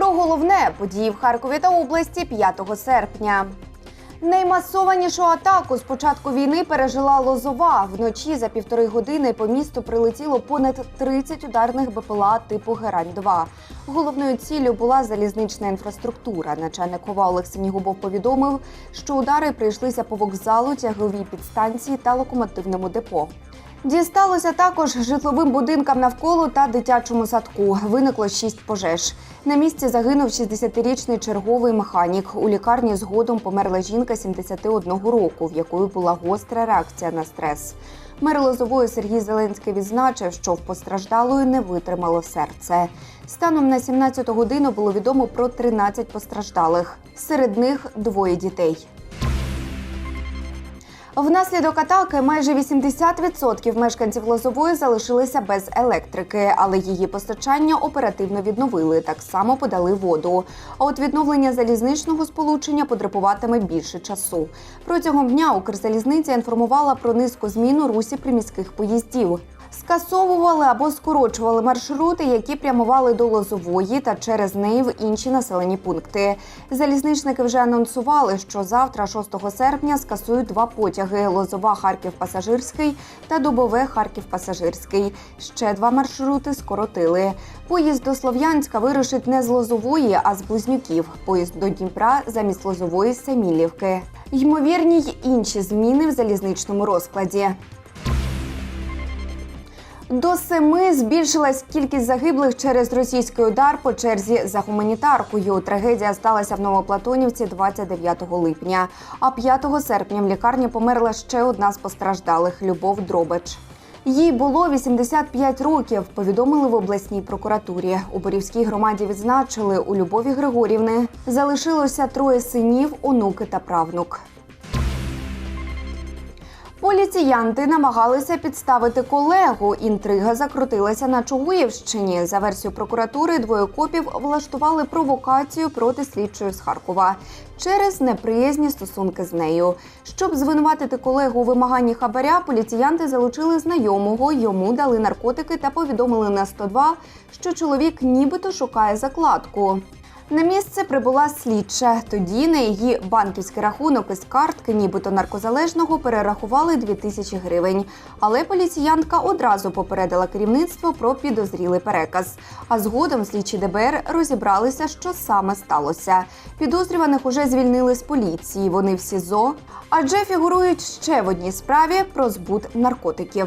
Про головне події в Харкові та області 5 серпня. Наймасованішу атаку з початку війни пережила Лозова. Вночі за півтори години по місту прилетіло понад 30 ударних БПЛА типу Герань-2. Головною ціллю була залізнична інфраструктура. Начальник ОВА Олег Синігубов повідомив, що удари прийшлися по вокзалу, тяговій підстанції та локомотивному депо. Дісталося також житловим будинкам навколо та дитячому садку. Виникло шість пожеж. На місці загинув 60-річний черговий механік. У лікарні згодом померла жінка 71 року, в якої була гостра реакція на стрес. Мер Лозової Сергій Зеленський відзначив, що в постраждалої не витримало серце. Станом на 17 годину було відомо про 13 постраждалих. Серед них двоє дітей. Внаслідок атаки майже 80% мешканців Лозової залишилися без електрики, але її постачання оперативно відновили. Так само подали воду. А от відновлення залізничного сполучення потребуватиме більше часу. Протягом дня Укрзалізниця інформувала про низку змін у русі приміських поїздів. Скасовували або скорочували маршрути, які прямували до Лозової та через неї в інші населені пункти. Залізничники вже анонсували, що завтра, 6 серпня, скасують два потяги: Лозова Харків Пасажирський та Дубове Харків Пасажирський. Ще два маршрути скоротили. Поїзд до Слов'янська вирушить не з Лозової, а з Близнюків. Поїзд до Дніпра замість Лозової з Семілівки. Ймовірні й інші зміни в залізничному розкладі. До семи збільшилась кількість загиблих через російський удар по черзі за гуманітаркою. Трагедія сталася в Новоплатонівці 29 липня. А 5 серпня в лікарні померла ще одна з постраждалих Любов Дробич. Їй було 85 років. Повідомили в обласній прокуратурі. У Борівській громаді відзначили, у Любові Григорівни залишилося троє синів, онуки та правнук. Поліціянти намагалися підставити колегу. Інтрига закрутилася на Чугуївщині. За версією прокуратури, двоє копів влаштували провокацію проти слідчої з Харкова через неприязні стосунки з нею. Щоб звинуватити колегу у вимаганні хабаря, поліціянти залучили знайомого. Йому дали наркотики та повідомили на 102, що чоловік нібито шукає закладку. На місце прибула слідча. Тоді на її банківський рахунок із картки, нібито наркозалежного, перерахували 2 тисячі гривень. Але поліціянтка одразу попередила керівництво про підозрілий переказ. А згодом слідчі ДБР розібралися, що саме сталося. Підозрюваних уже звільнили з поліції. Вони в СІЗО, адже фігурують ще в одній справі про збут наркотиків.